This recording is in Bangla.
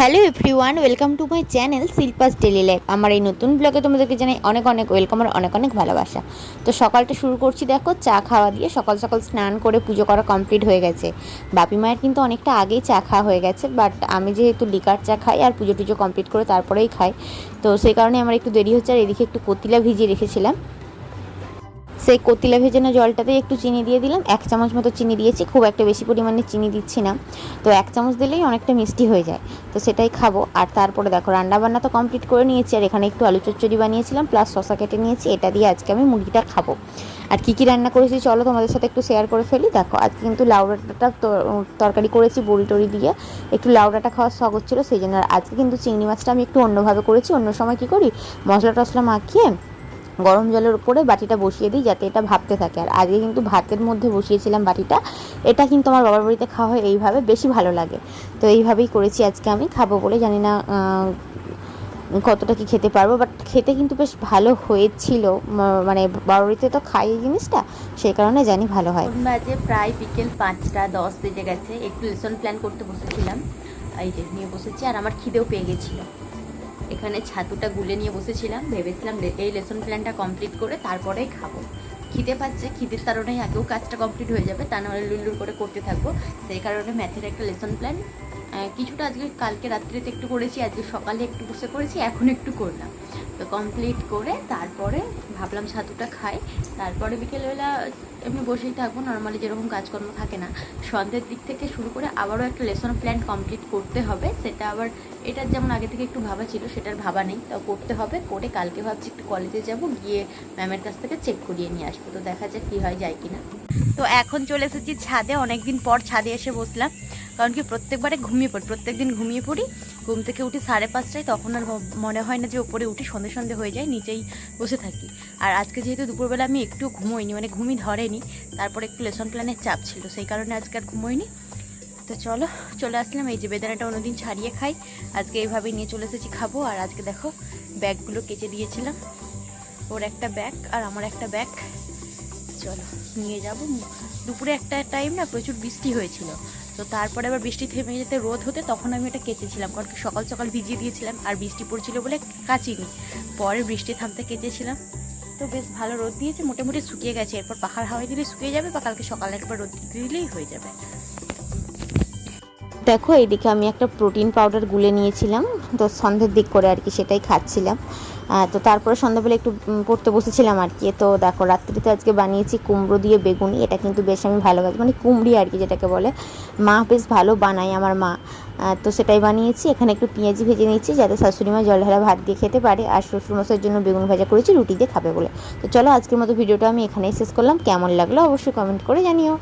Hello everyone welcome to my channel Shilpa's daily life আমার এই নতুন ব্লগে তোমাদেরকে জানাই অনেক অনেক ওয়েলকাম আর অনেক অনেক ভালোবাসা। তো সকালটা শুরু করছি, দেখো, চা খাওয়া দিয়ে সকাল সকাল স্নান করে পুজো করা কমপ্লিট হয়ে গেছে। বাপি মায়ের কিন্তু অনেকটা আগেই চা খাওয়া হয়ে গেছে বাট আমি যেহেতু লিকার চা খাই আর পুজো টুজো কমপ্লিট করে তারপরেই খাই, তো সেই কারণে আমার একটু দেরি হচ্ছে আর এদিকে একটু কতিলা ভিজিয়ে রেখেছিলাম। সেই কতিলা ভেজানো জলটাতে একটু চিনি দিয়ে দিলাম। এক চামচ মতো চিনি দিয়েছি, খুব একটা বেশি পরিমাণে চিনি দিচ্ছি না। তো এক চামচ দিলেই অনেকটা মিষ্টি হয়ে যায়। তো সেটাই খাব। আর তারপরে দেখো, রান্না বান্না তো কমপ্লিট করে নিয়েছি। আর এখানে একটু আলু চচ্চড়ি বানিয়েছিলাম প্লাস শশা কেটে নিয়েছি। এটা দিয়ে আজকে আমি মুরগিটা খাব। আর কী কী রান্না করেছি চলো তোমাদের সাথে একটু শেয়ার করে ফেলি। দেখো আজকে কিন্তু লাউডাটা তরকারি করেছি বড়ি টড়ি দিয়ে। একটু লাউডাটা খাওয়ার শখ হচ্ছিল, সেই জন্য। আর আজকে কিন্তু চিংড়ি মাছটা আমি একটু অন্যভাবে করেছি। অন্য সময় কী করি? মশলা টশলা মাখিয়ে গরম জলের উপরে বাটিটা বসিয়ে দিই যাতে এটা ভাবতে থাকে। আর আজকে কিন্তু ভাতের মধ্যে বসিয়েছিলাম বাটিটা। এটা কিন্তু আমার বাবার বাড়িতে খাওয়া হয় এইভাবে বেশি ভালো লাগে। তো এইভাবেই করেছি আজকে আমি। খাব বলে জানি না কতটা কি খেতে পারব। বাট খেতে কিন্তু বেশ ভালো হয়েছিল। মানে বাড়িতে তো খাই এই জিনিসটা। সেই কারণে জানি ভালো হয়। বাজে প্রায় বিকেল পাঁচটা, দশ বেজে গেছে। একটু লেসন প্ল্যান করতে বসেছিলাম। এই যে, নিয়ে বসেছি। আর আমার খিদেও পেয়ে গেছিল। এখানে ছাতুটা গুলে নিয়ে বসেছিলাম। ভেবেছিলাম এই লেসন প্ল্যানটা কমপ্লিট করে তারপরেই খাব। খিদে পাচ্ছে, খিদের কারণেই আগেও কাজটা কমপ্লিট হয়ে যাবে, তা নাহলে লুল্লুর করে করতে থাকব। সেই কারণে ম্যাথের একটা লেসন প্ল্যান কিছুটা আজকে কালকে রাত্রিতে একটু করেছি, আজকে সকালে একটু বসে করেছি, এখন একটু করলাম। তো কমপ্লিট করে তারপরে ভাবলাম ছাতুটা খাই। তারপরে বিকেলবেলা এমনি বসেই থাকব নর্মালি যেরকম কাজকর্ম থাকে না। সন্ধ্যের দিক থেকে শুরু করে আবারও একটা লেসন প্ল্যান কমপ্লিট করতে হবে। সেটা আবার এটার যেমন আগে থেকে একটু ভাবা ছিল, সেটার ভাবা নেই। তাও করতে হবে, করে কালকে ভাবছি একটু কলেজে যাব, গিয়ে ম্যামের কাছ থেকে চেক করিয়ে নিয়ে আসব। তো দেখা যাক কী হয়, যায় কিনা। তো এখন চলে এসেছি ছাদে, অনেকদিন পর ছাদে এসে বসলাম। কারণ কি প্রত্যেকবারে ঘুমিয়ে পড়ি, প্রত্যেকদিন ঘুমিয়ে পড়ি। ঘুম থেকে উঠি সাড়ে পাঁচটায়, তখন আর মনে হয় না যে ওপরে উঠি, সন্ধে সন্ধে হয়ে যায়, নিচেই বসে থাকি। আর আজকে যেহেতু দুপুরবেলা আমি একটু ঘুমোইনি মানে ঘুমই ধরেনি, তারপর একটু লেসন প্ল্যানের চাপ ছিল, সেই কারণে আজকে আর ঘুমোইনি। তো চলো, চলে আসলাম, এই যে বেদানাটা অন্যদিন ছাড়িয়ে খাই। আজকে এইভাবেই নিয়ে চলে এসেছি খাব, আর আজকে দেখো, ব্যাগগুলো কেচে দিয়েছিলাম। ওর একটা ব্যাগ আর আমার একটা ব্যাগ। চলো, নিয়ে যাব দুপুরে একটা টাইম না প্রচুর বৃষ্টি হয়েছিল। তো তারপরে আবার বৃষ্টি থেমে যেতে রোদ হতে তখন আমি এটা কেচেছিলাম, কারণ কি সকাল সকাল ভিজিয়ে দিয়েছিলাম আর বৃষ্টি পড়ছিল বলে কাচিনি। পরে বৃষ্টি থামতে কেচেছিলাম। তো বেশ ভালো রোদ দিয়েছে, মোটামুটি শুকিয়ে গেছে। এরপর পাখার হাওয়ায় দিলে শুকিয়ে যাবে বা কালকে সকালে একবার রোদ দিলেই হয়ে যাবে। দেখো, এইদিকে আমি একটা প্রোটিন পাউডার গুলে নিয়েছিলাম। তো সন্ধ্যের দিক করে আর কি সেটাই খাচ্ছিলাম। তো তারপরে সন্ধ্যাবেলা একটু পড়তে বসেছিলাম আর কি। তো দেখো, রাত্রিতে আজকে বানিয়েছি কুমড়ো দিয়ে বেগুনি। এটা কিন্তু বেশ আমি ভালোবাসি। মানে কুমড়ি আর কি যেটাকে বলে। মা বেশ ভালো বানায় আমার মা। তো সেটাই বানিয়েছি। এখানে একটু পেঁয়াজি ভেজে নিয়েছি যাতে শাশুড়ি মা জল ঢালা ভাত দিয়ে খেতে পারে। আর শ্বশুরমশাইয়ের জন্য বেগুন ভাজা করেছি, রুটি দিয়ে খাবে বলে। তো চলো, আজকের মতো ভিডিওটা আমি এখানেই শেষ করলাম। কেমন লাগল অবশ্যই কমেন্ট করে জানিও।